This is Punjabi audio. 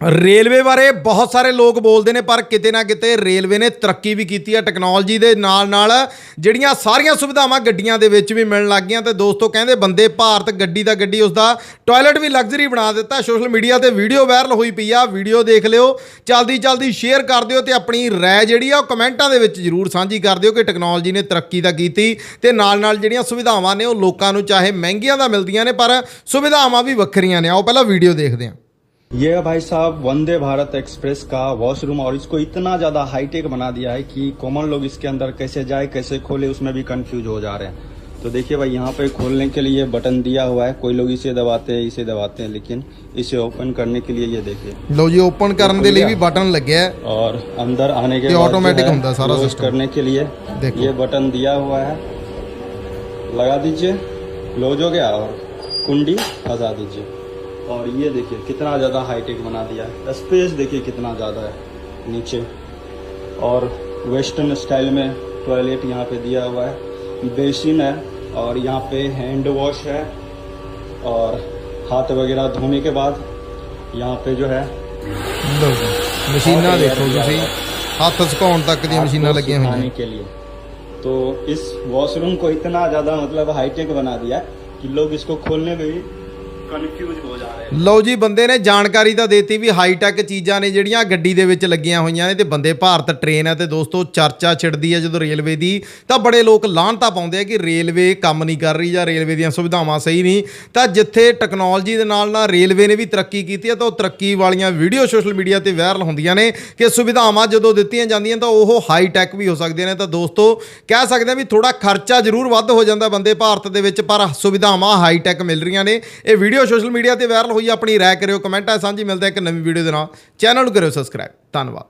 ਰੇਲਵੇ ਬਾਰੇ ਬਹੁਤ ਸਾਰੇ ਲੋਕ ਬੋਲਦੇ ਨੇ, ਪਰ ਕਿਤੇ ਨਾ ਕਿਤੇ ਰੇਲਵੇ ਨੇ ਤਰੱਕੀ ਵੀ ਕੀਤੀ ਹੈ ਟੈਕਨੋਲੋਜੀ ਦੇ ਨਾਲ ਨਾਲ ਜਿਹੜੀਆਂ ਸਾਰੀਆਂ ਸੁਵਿਧਾਵਾਂ ਗੱਡੀਆਂ ਦੇ ਵਿੱਚ ਵੀ ਮਿਲਣ ਲੱਗ ਗਈਆਂ ਤੇ ਦੋਸਤੋ ਕਹਿੰਦੇ ਬੰਦੇ ਭਾਰਤ ਗੱਡੀ ਦਾ ਗੱਡੀ ਉਸ ਦਾ ਟਾਇਲਟ ਵੀ ਲਗਜ਼ਰੀ ਬਣਾ ਦਿੱਤਾ। ਸੋਸ਼ਲ ਮੀਡੀਆ ਤੇ ਵੀਡੀਓ ਵਾਇਰਲ ਹੋਈ ਪਈ ਆ ਵੀਡੀਓ ਦੇਖ ਲਿਓ ਜਲਦੀ ਜਲਦੀ ਸ਼ੇਅਰ ਕਰ ਦਿਓ ਤੇ ਆਪਣੀ ਰਾਏ ਜਿਹੜੀ ਆ ਉਹ ਕਮੈਂਟਾਂ ਦੇ ਵਿੱਚ ਜਰੂਰ ਸਾਂਝੀ ਕਰ ਦਿਓ ਕਿ ਟੈਕਨੋਲੋਜੀ ਨੇ ਤਰੱਕੀ ਤਾਂ ਕੀਤੀ ਤੇ ਨਾਲ ਨਾਲ ਜਿਹੜੀਆਂ ਸੁਵਿਧਾਵਾਂ ਨੇ ਉਹ ਲੋਕਾਂ ਨੂੰ ਚਾਹੇ ਮਹਿੰਗੀਆਂ ਦਾ ਮਿਲਦੀਆਂ ਨੇ, ਪਰ ਸੁਵਿਧਾਵਾਂ ਵੀ ਵੱਖਰੀਆਂ ਨੇ। ਆਓ ਪਹਿਲਾਂ ਵੀਡੀਓ ਦੇਖਦੇ ਹਾਂ। ये भाई साहब वंदे भारत एक्सप्रेस का वॉशरूम और इसको इतना ज़्यादा हाईटेक बना दिया है कि कॉमन लोग इसके अंदर कैसे जाए कैसे खोले उसमें भी कंफ्यूज हो जा रहे हैं। तो देखिए भाई यहाँ पे खोलने के लिए बटन दिया हुआ है। कोई लोग इसे दबाते हैं इसे दबाते हैं लेकिन इसे ओपन करने के लिए ये देखिए। लो ये ओपन करने के लिए भी बटन लग गया है। और अंदर आने के ऑटोमेटिक सारा सिस्टम करने के लिए ये बटन दिया हुआ है। लगा दीजिए क्लोज हो गया और कुंडी हजा दीजिए। और ये देखिए कितना ज़्यादा हाईटेक बना दिया है स्पेस देखिए कितना ज़्यादा है नीचे और वेस्टर्न स्टाइल में टॉयलेट यहाँ पे दिया हुआ है बेसिन है और यहाँ पे हैंड वॉश है और हाथ वगैरह धोने के बाद यहाँ पे जो है ਲਓ ਜੀ ਮਸ਼ੀਨਾਂ ਦੇਖੋ ਤੁਸੀਂ ਹੱਥ ਸੁਕਾਉਣ ਤੱਕ ਦੀਆਂ ਮਸ਼ੀਨਾਂ आपको ਲੱਗੀਆਂ ਹੋਈਆਂ सुखाने के लिए तो इस वॉशरूम को इतना ज्यादा मतलब हाईटेक बना दिया है कि लोग इसको खोलने में भी ਲਓ ਜੀ, ਬੰਦੇ ਨੇ ਜਾਣਕਾਰੀ ਤਾਂ ਦੇਤੀ ਵੀ ਹਾਈ ਟੈਕ ਚੀਜ਼ਾਂ ਨੇ ਜਿਹੜੀਆਂ ਗੱਡੀ ਦੇ ਵਿੱਚ ਲੱਗੀਆਂ ਹੋਈਆਂ ਨੇ ਤੇ ਬੰਦੇ ਭਾਰਤ ਟ੍ਰੇਨ ਹੈ ਤੇ ਦੋਸਤੋ ਚਰਚਾ ਛਿੜਦੀ ਹੈ ਜਦੋਂ ਰੇਲਵੇ ਦੀ, ਤਾਂ ਬੜੇ ਲੋਕ ਲਾਂਤਾ ਪਾਉਂਦੇ ਆ ਕਿ ਰੇਲਵੇ ਕੰਮ ਨਹੀਂ ਕਰ ਰਹੀ ਜਾਂ ਰੇਲਵੇ ਦੀਆਂ ਸੁਵਿਧਾਵਾਂ ਸਹੀ ਨਹੀਂ। ਤਾਂ ਜਿੱਥੇ ਟੈਕਨੋਲੋਜੀ ਦੇ ਨਾਲ ਨਾਲ ਰੇਲਵੇ ਨੇ ਵੀ ਤਰੱਕੀ ਕੀਤੀ ਹੈ, ਤਾਂ ਉਹ ਤਰੱਕੀ ਵਾਲੀਆਂ ਵੀਡੀਓ ਸੋਸ਼ਲ ਮੀਡੀਆ ਤੇ ਵਾਇਰਲ ਹੁੰਦੀਆਂ ਨੇ ਕਿ ਸੁਵਿਧਾਵਾਂ ਜਦੋਂ ਦਿੱਤੀਆਂ ਜਾਂਦੀਆਂ ਤਾਂ ਉਹ ਹਾਈ ਟੈਕ ਵੀ ਹੋ ਸਕਦੀਆਂ ਨੇ। ਤਾਂ ਦੋਸਤੋ, ਕਹਿ ਸਕਦੇ ਆ ਵੀ ਥੋੜਾ ਖਰਚਾ ਜ਼ਰੂਰ ਵੱਧ ਹੋ ਜਾਂਦਾ ਬੰਦੇ ਭਾਰਤ ਦੇ ਵਿੱਚ, ਪਰ ਸੁਵਿਧਾਵਾਂ ਹਾਈ ਟੈਕ ਮਿਲ ਰਹੀਆਂ ਨੇ। ਇਹ ਵੀਡੀਓ ਵੀਡੀਓ ਸੋਸ਼ਲ ਮੀਡੀਆ ਤੇ ਵਾਇਰਲ ਹੋਈ ਆਪਣੀ ਰਾਏ ਕਰਿਓ, ਕਮੈਂਟਾਂ ਸਾਂਝੀ ਮਿਲਦਾ ਇੱਕ ਨਵੀਂ ਵੀਡੀਓ ਦੇ ਨਾਲ। ਚੈਨਲ ਨੂੰ ਕਰਿਓ ਸਬਸਕ੍ਰਾਈਬ ਧੰਨਵਾਦ।